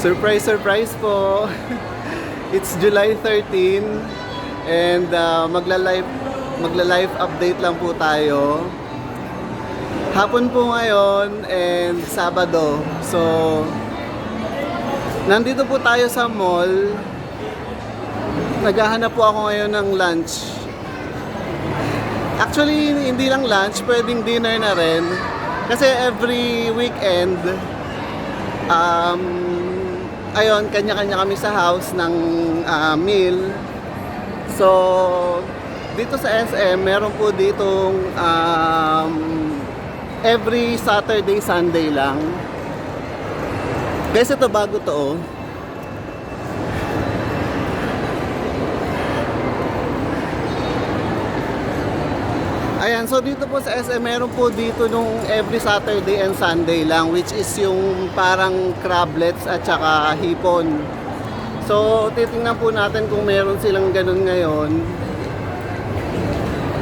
Surprise, surprise po. It's July 13 and uh, magla-live magla-live update lang po tayo. Hapon po ngayon and Sabado. So nandito po tayo sa mall. Naghahanap po ako ngayon ng lunch. Actually, hindi lang lunch, pwedeng dinner na rin. Kasi every weekend, um, ayun, kanya-kanya kami sa house ng ah, meal. So, dito sa SM, meron po ditong um, every Saturday, Sunday lang. Guys, ito bago to oh. Ayan, so dito po sa SM, meron po dito nung every Saturday and Sunday lang, which is yung parang crablets at saka hipon. So, titingnan po natin kung meron silang ganun ngayon.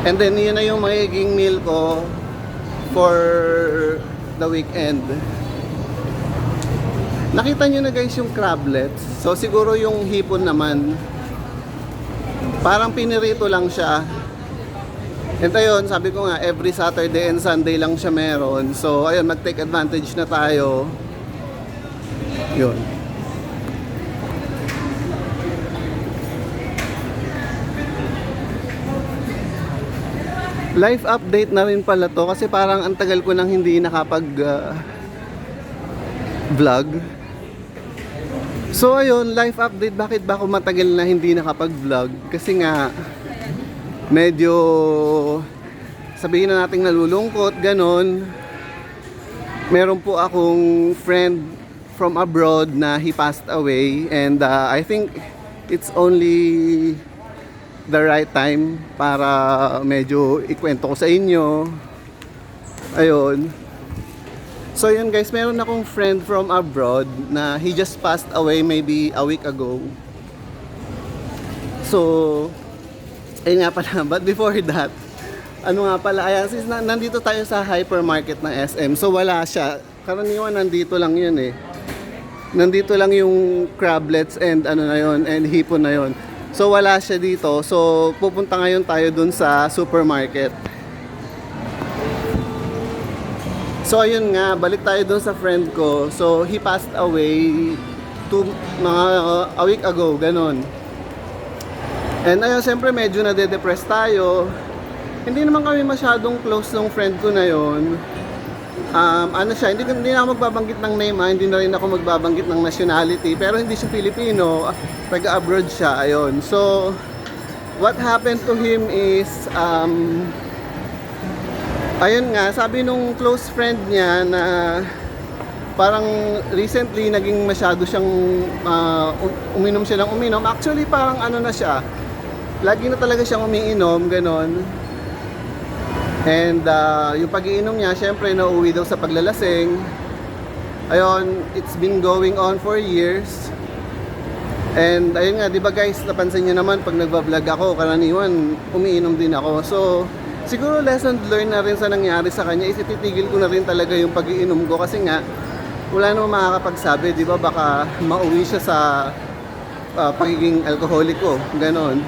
And then, yun na yung magiging meal ko for the weekend. Nakita nyo na guys yung crablets. So, siguro yung hipon naman, parang pinirito lang siya. And ayun, sabi ko nga, every Saturday and Sunday lang siya meron. So, ayun, mag-take advantage na tayo. Yun. Life update na rin pala to kasi parang ang tagal ko nang hindi nakapag uh, vlog. So ayun, life update, bakit ba ako matagal na hindi nakapag-vlog? Kasi nga, medyo sabihin na nating nalulungkot, ganon. Meron po akong friend from abroad na he passed away and uh, I think it's only the right time para medyo ikwento ko sa inyo. Ayun. So yun guys, meron akong friend from abroad na he just passed away maybe a week ago. So, ayun nga pala, but before that, ano nga pala, ayan, since na, nandito tayo sa hypermarket ng SM, so wala siya. Karaniwan nandito lang yun eh. Nandito lang yung crablets and ano na yun, and hipon na yun. So wala siya dito, so pupunta ngayon tayo dun sa supermarket. So ayun nga, balik tayo dun sa friend ko. So he passed away two, mga uh, a week ago, ganon. And ayun, siyempre medyo nade-depress tayo. Hindi naman kami masyadong close ng friend ko na yon. Um, ano siya, hindi, hindi na ako magbabanggit ng name, ah, hindi na rin ako magbabanggit ng nationality, pero hindi siya Filipino, taga-abroad siya, ayun. So, what happened to him is, um, ayun nga, sabi nung close friend niya na parang recently naging masyado siyang um- uminom siya ng uminom. Actually, parang ano na siya, lagi na talaga siyang umiinom, ganon. And uh, yung pag-iinom niya, syempre nauwi daw sa paglalasing. Ayun, it's been going on for years. And ayun nga, di ba guys, napansin niyo naman pag nagbablog ako, karaniwan, umiinom din ako. So, siguro lesson learned na rin sa nangyari sa kanya is ititigil ko na rin talaga yung pag-iinom ko kasi nga, wala namang makakapagsabi, di ba, baka mauwi siya sa uh, pagiging alcoholic ko, ganon.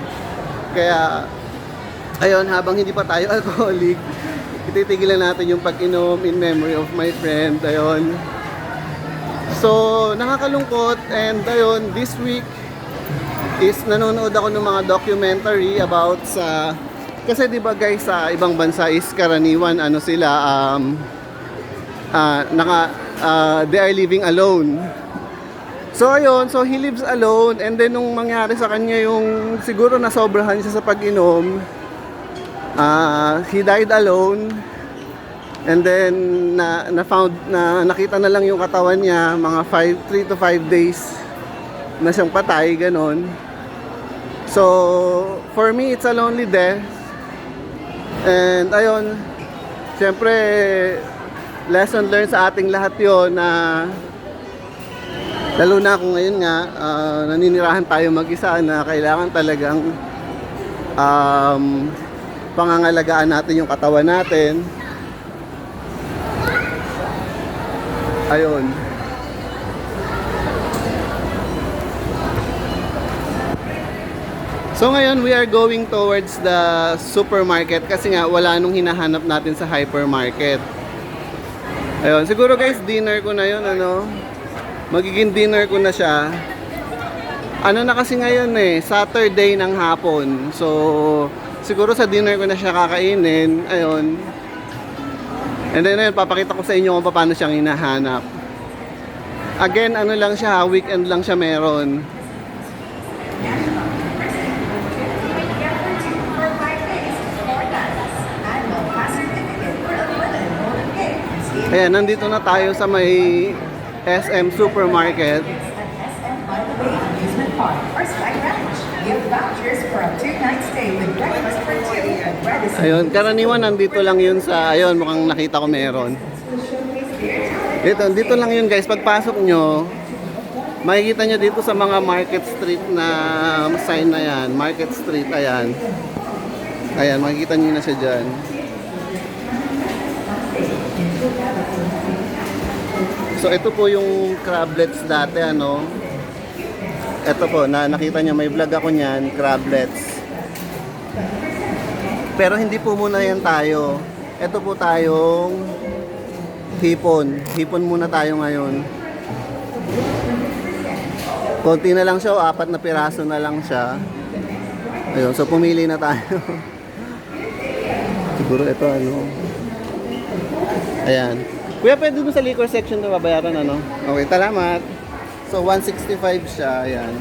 Kaya, ayun, habang hindi pa tayo alcoholic, ititigilan natin yung pag-inom in memory of my friend, ayun. So, nakakalungkot and ayun, this week is nanonood ako ng mga documentary about sa kasi 'di ba guys sa ibang bansa is karaniwan ano sila um ah, naka ah, they are living alone. So ayun, so he lives alone and then nung mangyari sa kanya yung siguro nasobrahan siya sa pag-inom, ah he died alone. And then na, na found na nakita na lang yung katawan niya mga 5 3 to 5 days na siyang patay ganon. So for me it's a lonely death. And ayun, syempre lesson learned sa ating lahat 'yon na Lalo na kung ngayon nga, uh, naninirahan tayo mag-isa na kailangan talagang um, pangangalagaan natin yung katawan natin. Ayun. So ngayon, we are going towards the supermarket kasi nga wala nung hinahanap natin sa hypermarket. Ayun, siguro guys, dinner ko na 'yon ano. Magiging dinner ko na siya. Ano na kasi ngayon eh, Saturday ng hapon. So, siguro sa dinner ko na siya kakainin. Ayun. And then, ayun, papakita ko sa inyo kung paano siyang hinahanap. Again, ano lang siya, weekend lang siya meron. Ayan, nandito na tayo sa may SM Supermarket. Ayun, karaniwan nandito lang yun sa, ayun, mukhang nakita ko meron. Dito, dito lang yun guys, pagpasok nyo, makikita nyo dito sa mga market street na sign na yan, market street, ayan. Ayan, makikita nyo na siya dyan. So ito po yung crablets dati ano. Ito po, na nakita nyo, may vlog ako niyan, crablets. Pero hindi po muna yan tayo. Ito po tayong hipon. Hipon muna tayo ngayon. Konti na lang siya, o apat na piraso na lang siya. Ayun, so pumili na tayo. Siguro ito ano. Ayan. Kuya, pwede doon sa liquor section na babayaran ano? Okay, salamat. So 165 siya, ayan.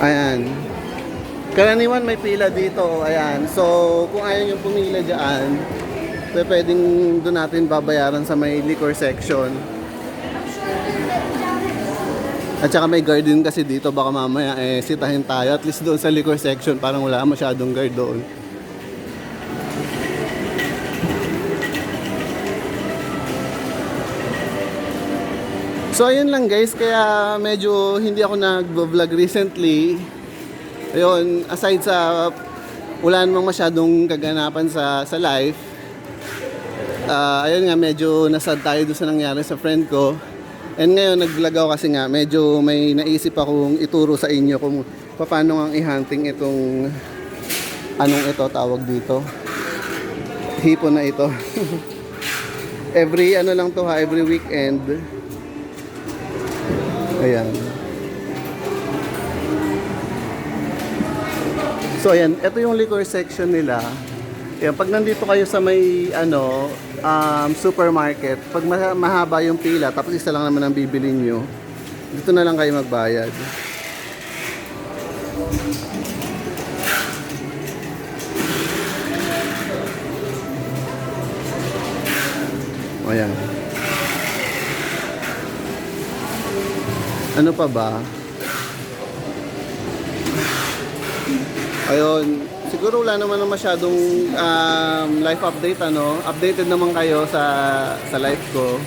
Ayan. Karaniwan may pila dito, ayan. So, kung ayaw yung pumila dyan, pwedeng doon natin babayaran sa may liquor section. At saka may guard din kasi dito, baka mamaya eh, sitahin tayo. At least doon sa liquor section, parang wala masyadong guard doon. So ayun lang guys, kaya medyo hindi ako nag-vlog recently. Ayun, aside sa wala namang masyadong kaganapan sa sa life. ah, ayun nga, medyo nasad tayo doon sa nangyari sa friend ko. And ngayon, nag-vlog ako kasi nga, medyo may naisip akong ituro sa inyo kung paano ang i-hunting itong anong ito tawag dito. Hipon na ito. every ano lang to ha, every weekend. Ayan. So ayan, ito yung liquor section nila. Ayan, pag nandito kayo sa may ano, um, supermarket, pag maha- mahaba yung pila, tapos isa lang naman ang bibili nyo, dito na lang kayo magbayad. Ayan. Ano pa ba? Ayun, siguro wala naman na masyadong um, life update ano. Updated naman kayo sa sa life ko.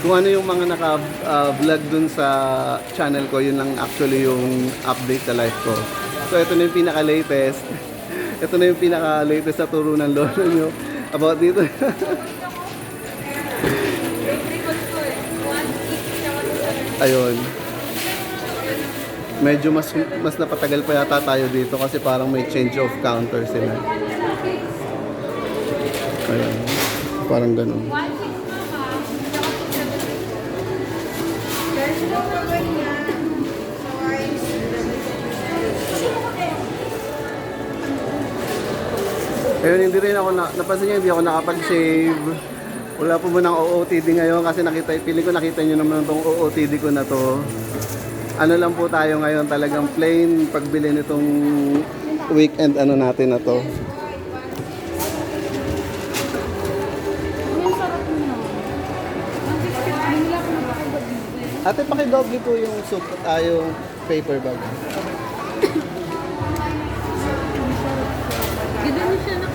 Kung ano yung mga naka-vlog dun sa channel ko, yun lang actually yung update sa life ko. So ito na yung pinaka-latest. ito na yung pinaka-latest na turo ng lolo nyo about dito. Ayun. Medyo mas mas napatagal pa yata tayo dito kasi parang may change of counter sila. Ayun. Parang ganun. Ayun, hindi rin ako na, napansin niyo, hindi ako nakapag-shave. Wala po muna ng OOTD ngayon kasi nakita, feeling ko nakita niyo naman itong OOTD ko na to. Ano lang po tayo ngayon, talagang plain pagbili nitong weekend ano natin na to. Ang sarap mo. Ang 65 nila kung napakagabi. Ate, pakidoble po yung soup at yung paper bag. Ganda mo siya nakaano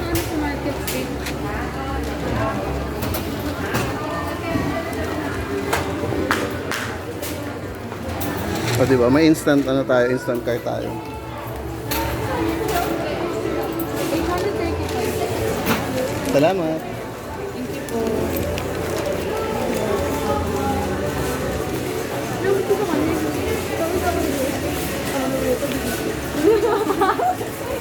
O oh, diba, may instant ano tayo, instant card tayo. Salamat. Thank you po. Thank you po.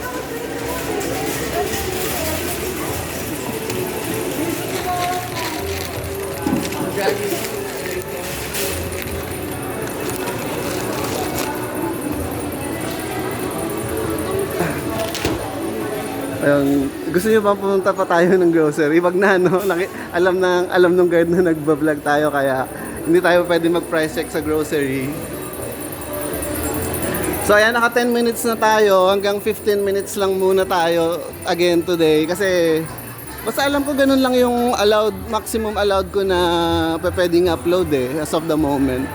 Gusto niyo ba pumunta pa tayo ng grocery? Wag na, no? Alam na, alam nung guard na nagbablog tayo, kaya hindi tayo pwede mag-price check sa grocery. So ayan, naka 10 minutes na tayo. Hanggang 15 minutes lang muna tayo again today. Kasi basta alam ko ganun lang yung allowed, maximum allowed ko na pa- pwedeng upload eh, as of the moment.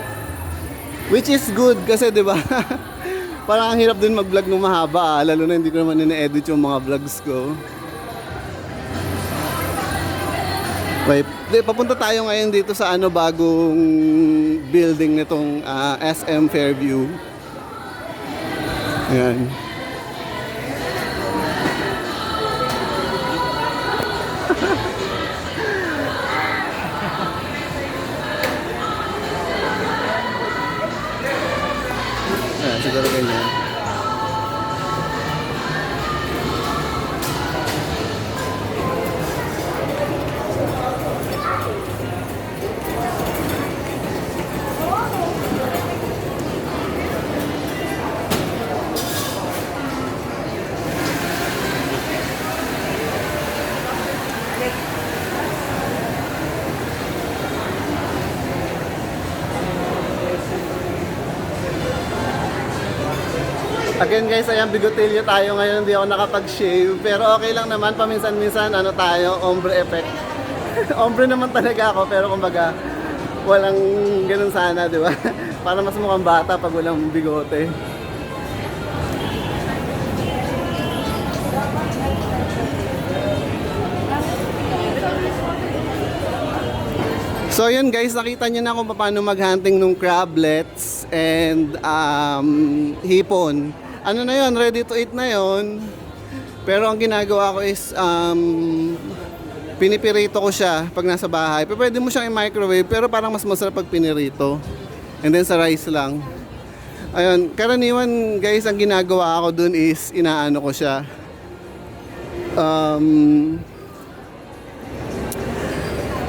Which is good kasi 'di ba? Parang ang hirap din mag-vlog ng mahaba, ah, lalo na hindi ko naman ina-edit yung mga vlogs ko. Wait, di, papunta tayo ngayon dito sa ano bagong building nitong ah, SM Fairview. Ayan. Ah, siguro ganyan. Again guys, ayan bigotilyo tayo ngayon, hindi ako nakapag-shave. Pero okay lang naman, paminsan-minsan ano tayo, ombre effect. ombre naman talaga ako, pero kumbaga, walang ganun sana, di ba? Para mas mukhang bata pag walang bigote. So yun guys, nakita niyo na kung paano maghunting ng crablets and um, hipon. Ano na yun, ready to eat na yun. Pero ang ginagawa ko is um, pinipirito ko siya pag nasa bahay. Pero pwede mo siyang i-microwave pero parang mas masarap pag pinirito. And then sa rice lang. Ayun, karaniwan guys, ang ginagawa ko dun is inaano ko siya. Um,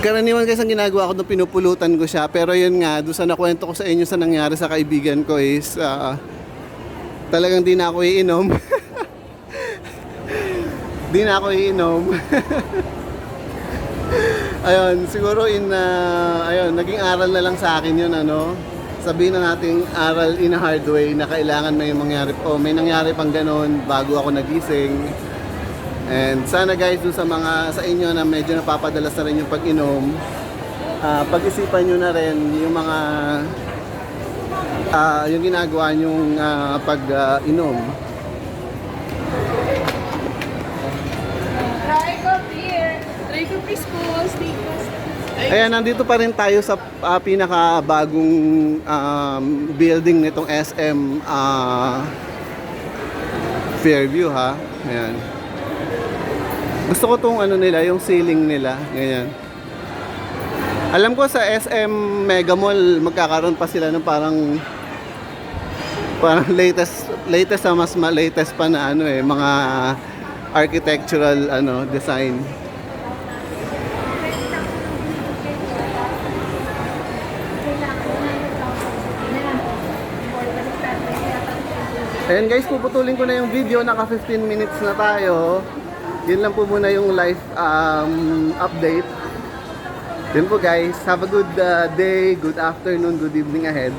Karaniwan guys ang ginagawa ko nung pinupulutan ko siya pero yun nga doon sa nakwento ko sa inyo sa nangyari sa kaibigan ko is ah, talagang di na ako iinom. Di na ako iinom. Ayun siguro in ah, ayun naging aral na lang sa akin yun ano? Sabihin na nating aral in a hard way na kailangan may mangyari o may nangyari pang ganon bago ako nagising. And sana guys, dun sa mga sa inyo na medyo napapadalas na rin yung pag-inom, ah, pag-isipan nyo na rin yung mga ah, yung ginagawa nyong ah, pag-inom. Try ko beer. Try ko steak Ayan, nandito pa rin tayo sa ah, pinakabagong um, building nitong SM ah, Fairview ha. Ayan. Gusto ko tong ano nila, yung ceiling nila. Ganyan. Alam ko sa SM Mega Mall magkakaroon pa sila ng parang parang latest latest sa mas ma- latest pa na ano eh mga architectural ano design. Ayan guys, puputulin ko na yung video. Naka 15 minutes na tayo. Yun lang po muna yung live um, update. Yun po guys. Have a good uh, day, good afternoon, good evening ahead.